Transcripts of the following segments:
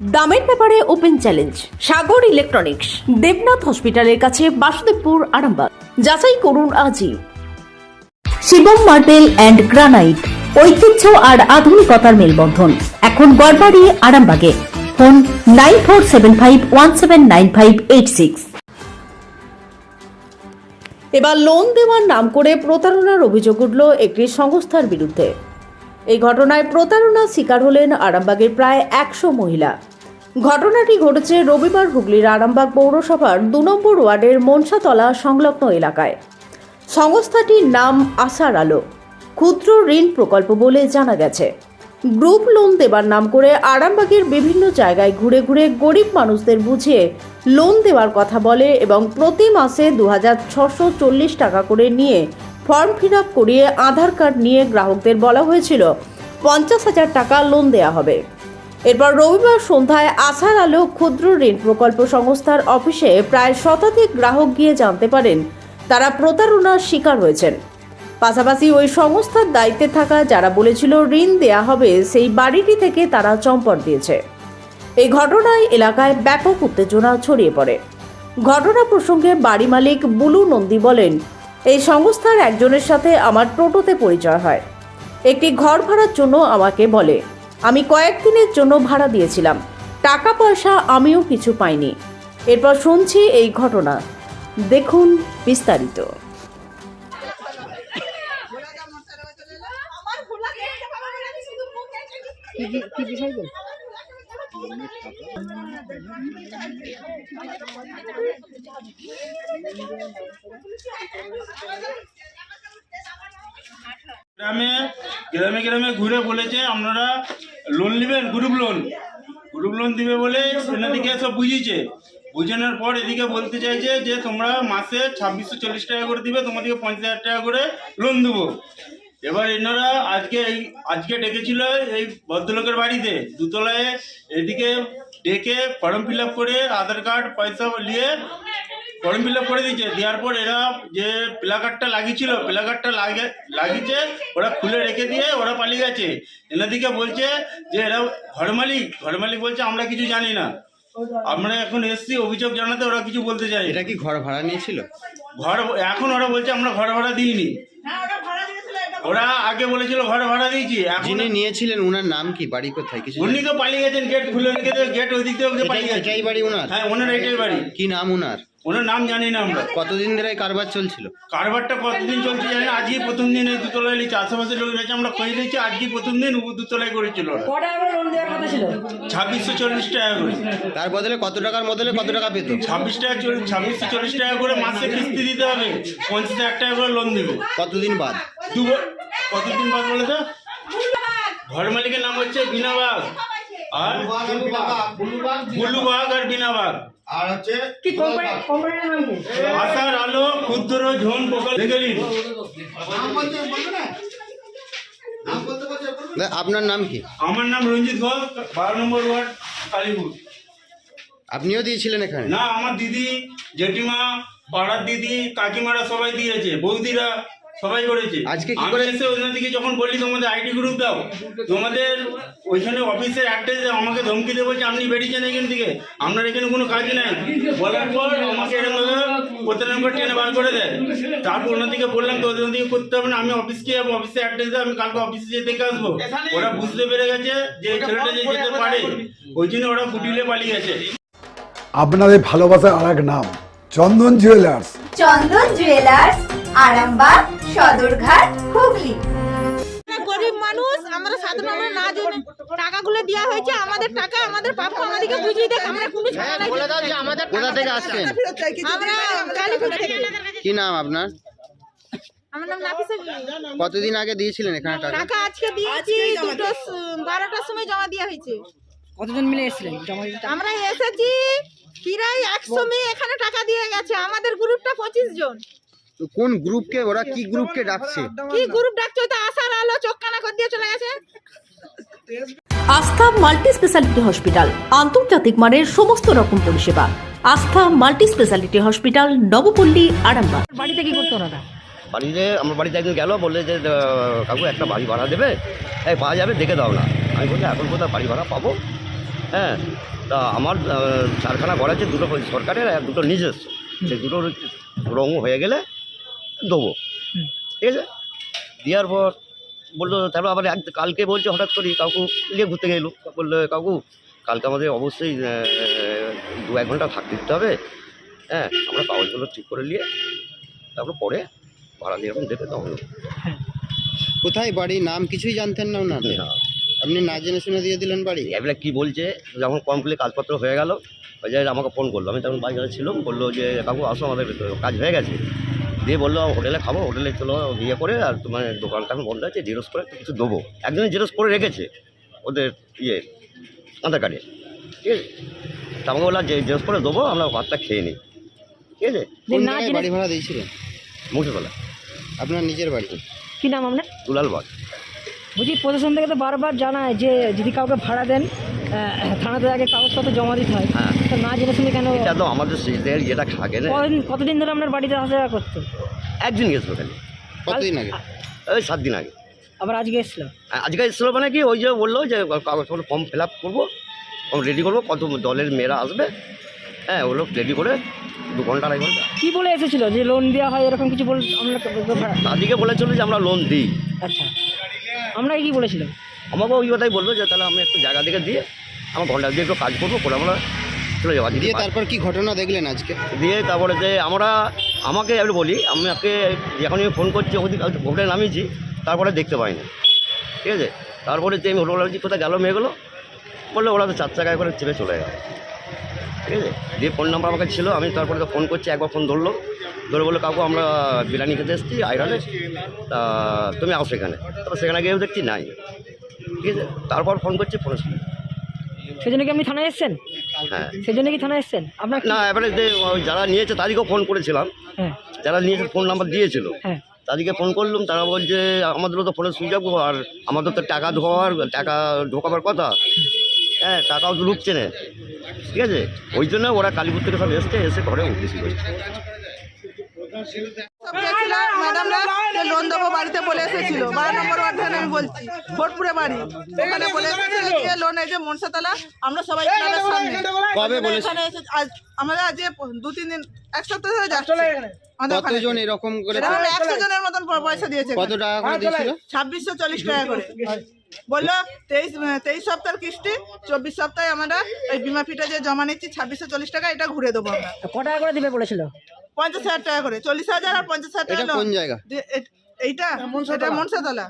দামের ব্যাপারে open challenge, Sagar electronics, Debnath হসপিটালের কাছে বাসুদেবপুর, আরামবাগ। যাচাই করুন আজই। শিবম মার্বেল অ্যান্ড গ্রানাইট, ঐতিহ্য আর আধুনিকতার মেলবন্ধন। এখন গড়বাড়ি, আরামবাগে। Phone nine four seven five one seven nine five eight six. এবার লোন দেওয়ার নাম করে প্রতারণার অভিযোগ উঠল একটি সংস্থার বিরুদ্ধে। এই ঘটনায় প্রতারণার শিকার হলেন আরামবাগের প্রায় একশো মহিলা। ঘটনাটি ঘটেছে রবিবার হুগলির আরামবাগ পৌরসভার দু নম্বর ওয়ার্ডের মনসাতলা সংলগ্ন এলাকায়। সংস্থাটির নাম আশার আলো। ক্ষুদ্র ঋণ প্রকল্প বলে জানা গেছে। গ্রুপ লোন দেবার নাম করে আরামবাগের বিভিন্ন জায়গায় ঘুরে ঘুরে গরিব মানুষদের বুঝিয়ে লোন দেওয়ার কথা বলে এবং প্রতি মাসে দু হাজার টাকা করে নিয়ে ফর্ম ফিল আপ করিয়ে আধার কার্ড নিয়ে গ্রাহকদের বলা হয়েছিল, পঞ্চাশ হাজার টাকা লোন দেওয়া হবে। এরপর রবিবার সন্ধ্যায় আশার আলো ক্ষুদ্র ঋণ প্রকল্প সংস্থার অফিসে প্রায় শতাধিক গ্রাহক গিয়ে জানতে পারেন, তারা প্রতারণার শিকার হয়েছেন। পাশাপাশি ওই সংস্থার দায়িত্বে থাকা যারা বলেছিল ঋণ দেয়া হবে, সেই বাড়িটি থেকে তারা চম্পট দিয়েছে। এই ঘটনায় এলাকায় ব্যাপক উত্তেজনা ছড়িয়ে পড়ে। ঘটনা প্রসঙ্গে বাড়ি মালিক বুলু নন্দী বলেন এই সংস্থার একজনের সাথে আমার টোটোতে পরিচয় হয়। একটি ঘর ভাড়ার জন্য আমাকে বলে আমি কয়েকদিনের জন্য ভাড়া দিয়েছিলাম। টাকা পয়সা আমিও কিছু পাইনি। এরপর শুনছি এই ঘটনা। দেখুন বিস্তারিত। গ্রামে গ্রামে গ্রামে ঘুরে বলেছে, আপনারা লোন নেবেন গ্রুপ লোন গ্রুপ লোন দিবে বলে এনাদিকে সব বুঝিয়েছে। বুঝানোর পর এদিকে বলতে চাইছে যে তোমরা মাসে ছাব্বিশশো চল্লিশ টাকা করে দিবে, তোমাদেরকে পঞ্চাশ হাজার টাকা করে লোন দেবো। এবার এনারা আজকে এই আজকে ডেকেছিল এই ভদ্রলোকের বাড়িতে দুতলায় এদিকে ডেকে ফর্ম ফিল করে আধার কার্ড পয়সা নিয়ে ফর্ম ফিল করে দিয়েছে। দেওয়ার পর এরা যে প্লা কার্ডটা লাগিয়েছিল প্লা কার্ডটা লাগে লাগিয়েছে ওরা খুলে রেখে দিয়ে ওরা পালিয়ে গেছে। এনাদিকে বলছে যে এরা ঘর মালিক ঘর মালিক বলছে আমরা কিছু জানি না। আমরা এখন এসছি অভিযোগ জানাতে ওরা কিছু বলতে চাই এটা কি ঘর ভাড়া নিয়েছিল? ঘর এখন ওরা বলছে আমরা ঘর ভাড়া দিইনি। ওরা আগে বলেছিল ঘর ভাড়া দিয়েছি এখন যিনি নিয়েছিলেন উনার নাম কি বাড়ি কোথায় কিছু উনি তো পালিয়ে গেছেন গেট খুলে রেখে দিয়ে গেট ওই দিক থেকে পালিয়ে গেছে এটাই বাড়ি উনার? হ্যাঁ ওনার এটাই বাড়ি। কি নাম উনার? ওনার নাম জানি না আমরা। কতদিন ধরে এই কারবার চলছিল? কারবারটা কতদিন চলছে জানি না আজকে প্রথম দিন এই দুতলায় লিখছে আশেপাশে লোক রয়েছে আমরা খোঁজ নিচ্ছি আজকে প্রথম দিন ও দুতলায় করেছিল ছাব্বিশশো চল্লিশ টাকা করে। তার বদলে কত টাকার বদলে কত টাকা পেত? ছাব্বিশ টাকা ছাব্বিশশো চল্লিশ টাকা করে মাসে কিস্তি দিতে হবে পঞ্চাশ হাজার টাকা করে লোন দেবে। কতদিন বাদ? দু কতদিন বাদ বলে তো? ঘর মালিকের নাম হচ্ছে বিনাবাগ। আর? বুলুবাগ আর বিনাবাগ। আর হচ্ছে আশার আলো ক্ষুদ্র ঝোন প্রকল্প। দেখে নাম আপনার নাম কি? আমার নাম রঞ্জিত ঘোষ বারো নম্বর ওয়ার্ড কালীপুর। আপনিও দিয়েছিলেন এখানে? না আমার দিদি জেঠিমা পাড়ার দিদি কাকিমারা সবাই দিয়েছে বৌদিরা। সবাই করেছে আজকে কি আমি করে- এসে ওইখান থেকে যখন বললি তোমাদের আইডি গ্রুপ দাও তোমাদের ওইখানে অফিসের অ্যাড্রেস আমাকে ধমকি দিয়ে বলছে আপনি বেরিয়েছেন এখান থেকে। আপনার এখানে কোনো কাজ নাই। বলার পর আমাকে এরকম প্রতারণা করে টেনে বার করে দেয়। তারপর ওনার দিকে বললাম তো ওদের দিকে করতে হবে না আমি অফিসকে যাব অফিসে অ্যাড্রেস দাও আমি কালকে অফিসে দেখে আসব ওরা বুঝতে পেরে গেছে যে ছেলেটা যে যেতে পারে। ওই জন্য ওরা গুটিলে পালিয়ে গেছে। আপনাদের ভালোবাসার আর এক নাম চন্দন জুয়েলার্স চন্দন জুয়েলার্স আরামবাগ সদরঘাট হুগলি। গরিব মানুষ আমরা সাধারণ আমরা না জেনে টাকাগুলো দেওয়া হয়েছে আমাদের টাকা আমাদের প্রাপ্য আমাদেরকে বুঝিয়ে দেখ আমরা কোনো ঝামেলা কোথা থেকে। আসছেন? আমরা কালীপুর থেকে। কি নাম আপনার? আমার নাম নাফিসা বিবি। কতদিন আগে দিয়েছিলেন এখানে টাকা? টাকা আজকে দিয়েছি দুটো বারোটার সময় জমা দেওয়া হয়েছে। কতজন মিলে এসেছিলেন? জমা দিতে? আমরা এসেছি প্রায় একশো মেয়ে এখানে টাকা দিয়ে গেছে আমাদের গ্রুপটা পঁচিশ জন। তো কোন গ্রুপকে ওরা কি গ্রুপকে ডাকছে? কি গ্রুপ ডাকছে? ওই তো আশার আলো চোখ কানা করে দিয়ে চলে গেছে। আস্থা মাল্টি স্পেশালিটি হসপিটাল আন্তর্জাতিক মানের সমস্ত রকম পরিষেবা। আস্থা multi speciality hospital Nabapalli Arambagh. বাড়িতে কি করতো ওরা বাড়িতে আমার বাড়িতে একদিন গেল বললে যে কাকু একটা বাড়ি ভাড়া দেবে। এই পাওয়া যাবে দেখে দাও না। আমি বললাম এখন কোথাও বাড়ি ভাড়া পাবো? হ্যাঁ তা আমার চারখানা ঘর আছে দুটো সরকারের আর দুটো নিজস্ব। সেই দুটোর রঙ হয়ে গেলে দেবো। ঠিক আছে? দেওয়ার পর বলল তারপর আবার এক কালকে বলছে হঠাৎ করে কাকু নিয়ে ঘুরতে গেলো। বলল কাকু কালকে আমাদের অবশ্যই দু এক ঘণ্টা থাকতে দিতে হবে। হ্যাঁ আমরা কাগজগুলো ঠিক করে নিয়ে তারপর পরে ভাড়া দিয়ে এরকম দেবে তখন কোথায় বাড়ি? নাম কিছুই জানতেন না ওনার না। আপনি না জেনে শুনে দিয়ে দিলেন বাড়ি? এবারে কী বলছে যখন কমপ্লিট কাজপত্র হয়ে গেল ওই যে আমাকে ফোন করল। আমি তখন বাজারে ছিলাম বলল যে কাকু আসো আমাদের কাজ হয়ে গেছে? দিয়ে বলল হোটেলে খাব হোটেলে চলো বিয়ে করে আর তোমার দোকানটা এখন বন্ধ আছে জেরক্স করে কিছু দেবো। একজনে জেরক্স করে রেখেছে ওদের ইয়ে আধার কার্ডে। ঠিক আছে? তা আমাকে বললাম যে জেরক্স করে দেবো আমরা ভাতটা খেয়ে নিই। ঠিক আছে? না বাড়ি ভাড়া দিয়েছিলেন? মুঠোতলা আপনার নিজের বাড়ি? কী নাম আপনার? দুলালবাগ বলছি প্রশাসন থেকে তো বারবার জানায় যে যদি কাউকে ভাড়া দেন থানাতে আগে কাগজপত্র জমা দিতে হয়। হ্যাঁ। তো না জেনে শুনে কেন এটা তো আমাদের শীতের ইয়েটা থাকে না কতদিন কতদিন ধরে আপনার বাড়িতে আসা যাওয়া করতে একদিন গেছিল খালি কতদিন আগে? ওই সাত দিন আগে। আবার আজকে এসছিল? আজকে এসেছিল মানে কি ওই যে বলল যে কাগজপত্র ফর্ম ফিল আপ করব ফর্ম রেডি করব কত দলের মেয়েরা আসবে। হ্যাঁ ওগুলো রেডি করে দু ঘণ্টা আড়াই ঘণ্টা। কি বলে এসেছিল? যে লোন দেওয়া হয় এরকম কিছু বল তাদেরকে বলেছিল যে আমরা লোন দিই। আচ্ছা। আমরা কি বলেছিলাম? আমাকে ওই কথাই বলল যে তাহলে আমি একটু জায়গা থেকে দিয়ে আমার ঘণ্টা দিয়ে একটু কাজ করব করে আমরা চলে যাব দিয়ে। তারপর কি ঘটনা দেখলেন আজকে? দিয়ে তারপরে যে আমরা আমাকে একটু বলি আমাকে যখন আমি ফোন করছি ওদিকে হোটেলে নামিয়েছি তারপরে দেখতে পাইনি। ঠিক আছে? তারপরে যে আমি হোটেল বলছি কোথায় গেল মেয়েগুলো বলল ওরা তো চার চাকায় করে চেপে চলে গেল। ঠিক আছে? দিয়ে ফোন নাম্বার আমার কাছে ছিল আমি তারপরে তো ফোন করছি একবার ফোন ধরলো। ধরে বলল কাকু আমরা বিরিয়ানি খেতে এসেছি আইরানে। তা তুমি আসো এখানে। তারপর সেখানে গিয়েও দেখছি নাই। ঠিক আছে? তারপর ফোন করছি ফোনে সেজন্য কি আপনি থানায় এসেছেন? হ্যাঁ। সেজন্য কি থানায় এসেছেন? আপনার না এবারে যে ওই যারা নিয়েছে তাদেরকেও ফোন করেছিলাম। হ্যাঁ। যারা নিয়েছে ফোন নাম্বার দিয়েছিল। হ্যাঁ। তাদেরকে ফোন করলাম তারা বলছে আমাদেরও তো ফোনের সুইচ অফ আর আমাদের তো টাকা ঢোকাবার টাকা ঢোকাবার কথা। হ্যাঁ টাকাও তো ঢুকছে না। ঠিক আছে? ওই জন্য ওরা কালীপুর থেকে সব এসছে এসে ঘরে করছে ম্যাডামরা লোন দেবো বাড়িতে বলে এসেছিল। বারো নম্বর ওয়ার্ডে আমি বলছি ভোটপুরে বাড়ি। ওখানে বলে এসেছিল যে লোন এই যে মনসাতলা আমরা সবাই ক্লাবের সামনে। কবে বলেছে? এখানে এসে আজ আমাদের আজ দু তিন দিন এক সপ্তাহ ধরে যাচ্ছে। আমাদের ওখানে। কতজন এরকম করে এরকম একশো জনের মতন প- পয়সা দিয়েছে কত টাকা করে দিয়েছিল? ছাব্বিশশো চল্লিশ টাকা করে। বলল তেইশ তেইশ সপ্তাহের কিস্তি চব্বিশ সপ্তাহে আমরা ওই বিমা ফিটা যে জমা নিচ্ছি ছাব্বিশশো চল্লিশ টাকা এটা ঘুরে দেবো আমরা। ক টাকা করে দিবে বলেছিল? পঞ্চাশ হাজার টাকা করে চল্লিশ হাজার আর পঞ্চাশ হাজার টাকা এটা কোন loan। জায়গা? যে এ- এইটা এটা মনসাতলা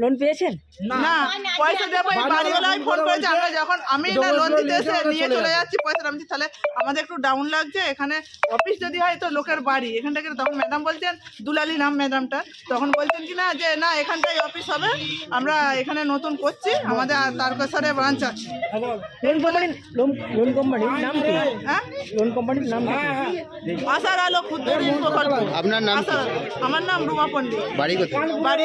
লোন পেয়েছেন? না। পয়সা দেবো এই বাড়িওয়ালাই ফোন করেছে। আমরা যখন আমি না লোন দিতে এসে নিয়ে চলে যাচ্ছি। পয়সা আমি তাহলে আমাদের একটু ডাউন লাগছে। এখানে অফিস যদি হয় তো লোকের বাড়ি। এখান থেকে তখন ম্যাডাম বলছেন দুলালি নাম ম্যাডামটা তখন বলছেন কি না যে না এখানটাই অফিস হবে। আমরা এখানে নতুন করছি। আমাদের তারকেশ্বরে ব্রাঞ্চ আছে। লোন কোম্পানির লোন লোন কোম্পানির নাম কি? হ্যাঁ? লোন কোম্পানির নাম কি? আশার আলো ক্ষুদ্র ঋণ প্রকল্প। আপনার নাম। আমার নাম রুমা পণ্ডিত। বাড়ি কোথায়? বাড়ি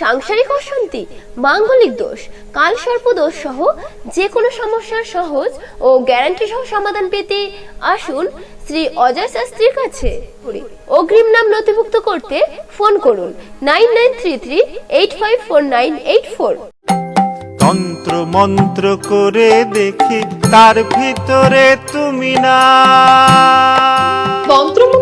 সাংসারিক অশান্তি মাঙ্গলিক দোষ কালসর্প দোষ সহ যে কোনো সমস্যার সহজ ও গ্যারান্টি সহ সমাধান পেতে আসুন শ্রী অজয় শাস্ত্রীর কাছে। অগ্রিম নাম নথিভুক্ত করতে ফোন করুন nine nine three three eight five four nine eight four. তন্ত্র মন্ত্র করে দেখি তার ভিতরে তুমি না। তন্ত্রমন্ত্রে